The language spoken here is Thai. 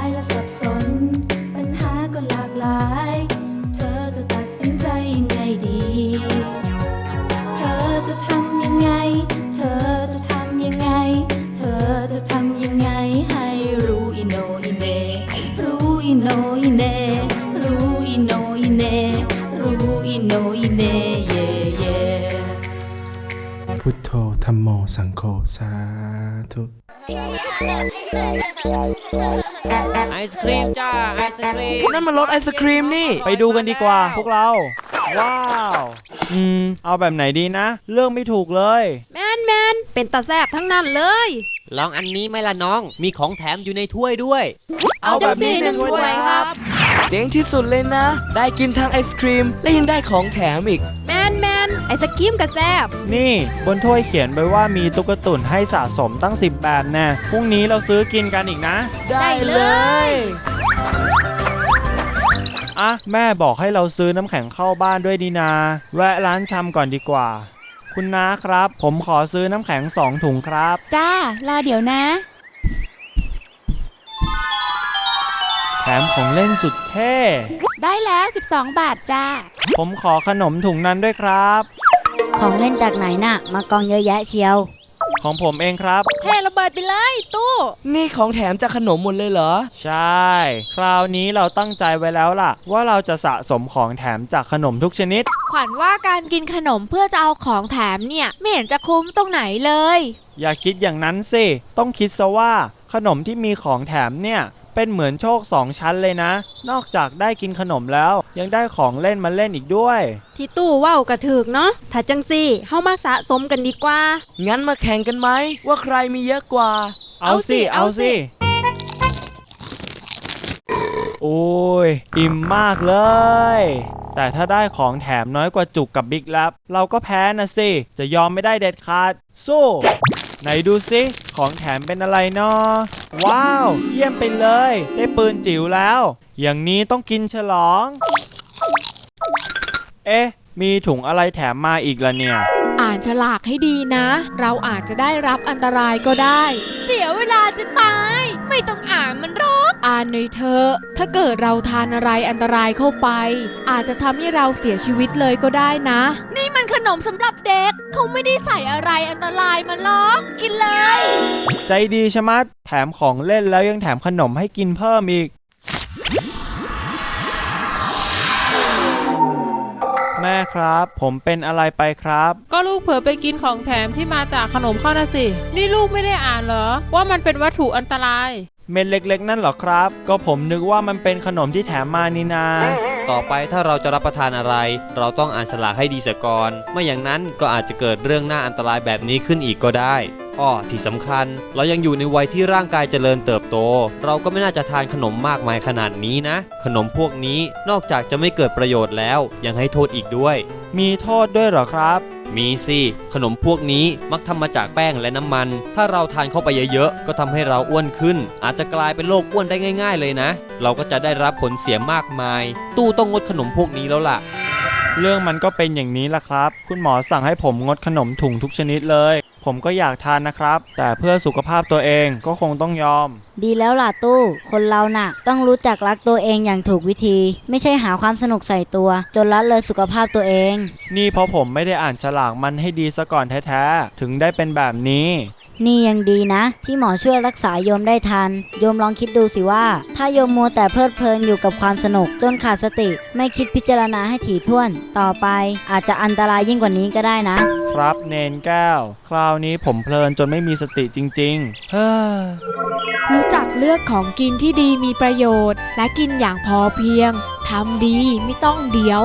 ายและสับสน ปัญหาก็หลากหลาย เธอจะตัดสินใจยังไงดี เธอจะทำยังไง เธอจะทำยังไง เธอจะทำยังไง ให้รู้อีโนอีเนรู้อีโนอีเนรู้อีโนอีเนรู้อีโนอีเนเย่เย่พุทโธธรรมโมสังโฆสาธุ Yeah. ไอศครีมจ้าไอศครีมนั่นมันรถไอศครีมนี่ ไปดูกันดีกว่า พวกเรา ว้าว อืม เอาแบบไหนดีนะ เลือกไม่ถูกเลย แมนแมนเป็นตาแซบทั้งนั้นเลย ลองอันนี้ไหมล่ะน้อง มีของแถมอยู่ในถ้วยด้วย เอาแบบนี้หนึ่งถ้วยครับ เจ๋งที่สุดเลยนะ ได้กินทั้งไอศครีมและยังได้ของแถมอีกแม นแมนไอศกรีมกับแซบนี่บนถ้วยเขียนไว้ว่ามีตุ๊กตุ่นให้สะสมตั้ง 10 แบบแน่พรุ่งนี้เราซื้อกินกันอีกนะ ได้เลย อะ แม่บอกให้เราซื้อน้ำแข็งเข้าบ้านด้วยดีนา แวะร้านชำก่อนดีกว่า คุณน้าครับ ผมขอซื้อน้ำแข็งสองถุงครับ จ้ารอเดี๋ยวนะ แถมของเล่นสุดเท่ ได้แล้ว 12 บาทจ้า ผมขอขนมถุงนั้นด้วยครับ ของเล่นจากไหนน่ะ มากองเยอะแยะเชียว ของผมเองครับเทระเบิดไปเลยตู้นี่ของแถมจากขนมหมดเลยเหรอ ใช่ คราวนี้เราตั้งใจไว้แล้วล่ะ ว่าเราจะสะสมของแถมจากขนมทุกชนิด ขวัญว่าการกินขนมเพื่อจะเอาของแถมเนี่ย ไม่เห็นจะคุ้มตรงไหนเลย อย่าคิดอย่างนั้นสิ ต้องคิดซะว่าขนมที่มีของแถมเนี่ย เป็นเหมือนโชคสองชั้นเลยนะ นอกจากได้กินขนมแล้ว ยังได้ของเล่นมาเล่นอีกด้วย ที่ตู้ว่าวกระถึกเนาะถ้าจังสี่เฮามาสะสมกันดีกว่า งั้นมาแข่งกันไหมว่าใครมีเยอะกว่า เอาสิ เอาเอาสิสิ โอ้ย อิ่มมากเลย แต่ถ้าได้ของแถมน้อยกว่าจุกกับบิ๊กแลบเราก็แพ้นะสิ จะยอมไม่ได้เด็ดขาด สู้ ไหนดูสิของแถมเป็นอะไรเนาะว้าว เยี่ยมไปเลย ได้ปืนจิ๋วแล้ว อย่างนี้ต้องกินฉลอง เอ๊ะ มีถุงอะไรแถมมาอีกล่ะเนี่ย อ่านฉลากให้ดีนะ เราอาจจะได้รับอันตรายก็ได้ เสียเวลาจะตาย ไม่ต้องอ่านมันหรอก อ่านหน่อยเถอะถ้าเกิดเราทานอะไรอันตรายเข้าไป อาจจะทำให้เราเสียชีวิตเลยก็ได้นะ นี่มันขนมสำหรับเด็กเขาไม่ได้ใส่อะไรอันตรายมาหรอก กินเลย ใจดีชะมัด แถมของเล่นแล้วยังแถมขนมให้กินเพิ่มอีก แม่ครับ ผมเป็นอะไรไปครับ ก็ลูกเผลอไปกินของแถมที่มาจากขนมเข้านะสิ นี่ลูกไม่ได้อ่านเหรอ ว่ามันเป็นวัตถุอันตราย เม็ดเล็กๆ นั่นเหรอครับ ก็ผมนึกว่ามันเป็นขนมที่แถมมานี่นา ต่อไปถ้าเราจะรับประทานอะไร เราต้องอ่านฉลากให้ดีเสียก่อนไม่อย่างนั้นก็อาจจะเกิดเรื่องน่าอันตรายแบบนี้ขึ้นอีกก็ได้อ้อที่สำคัญ เรายังอยู่ในวัยที่ร่างกายเจริญเติบโต เราก็ไม่น่าจะทานขนมมากมายขนาดนี้นะ ขนมพวกนี้นอกจากจะไม่เกิดประโยชน์แล้ว ยังให้โทษอีกด้วย มีโทษด้วยเหรอครับ มีสิขนมพวกนี้มักทำมาจากแป้งและน้ำมัน ถ้าเราทานเข้าไปเยอะๆ ก็ทำให้เราอ้วนขึ้น อาจจะกลายเป็นโรคอ้วนได้ง่าย ๆ เลยนะ เราก็จะได้รับผลเสียมากมาย ตู้ต้องงดขนมพวกนี้แล้วล่ะ เรื่องมันก็เป็นอย่างนี้ล่ะครับ คุณหมอสั่งให้ผมงดขนมถุงทุกชนิดเลย ผมก็อยากทานนะครับ แต่เพื่อสุขภาพตัวเองก็คงต้องยอม ดีแล้วล่ะตู้ คนเราน่ะ ต้องรู้จักรักตัวเองอย่างถูกวิธี ไม่ใช่หาความสนุกใส่ตัว จนละเลยสุขภาพตัวเอง นี่เพราะผมไม่ได้อ่านฉลากมันให้ดีซะก่อนแท้ๆ ถึงได้เป็นแบบนี้ นี่ยังดีนะ ที่หมอช่วยรักษาโยมได้ทัน โยมลองคิดดูสิว่า ถ้าโยมมัวแต่เพลิดเพลินอยู่กับความสนุก จนขาดสติ ไม่คิดพิจารณาให้ถี่ถ้วน ต่อไปอาจจะอันตรายยิ่งกว่านี้ก็ได้นะ ครับเนนแก้ว คราวนี้ผมเพลินจนไม่มีสติจริงๆเฮ้อรู้จักเลือกของกินที่ดีมีประโยชน์ และกินอย่างพอเพียงทำดีไม่ต้องเดี๋ยว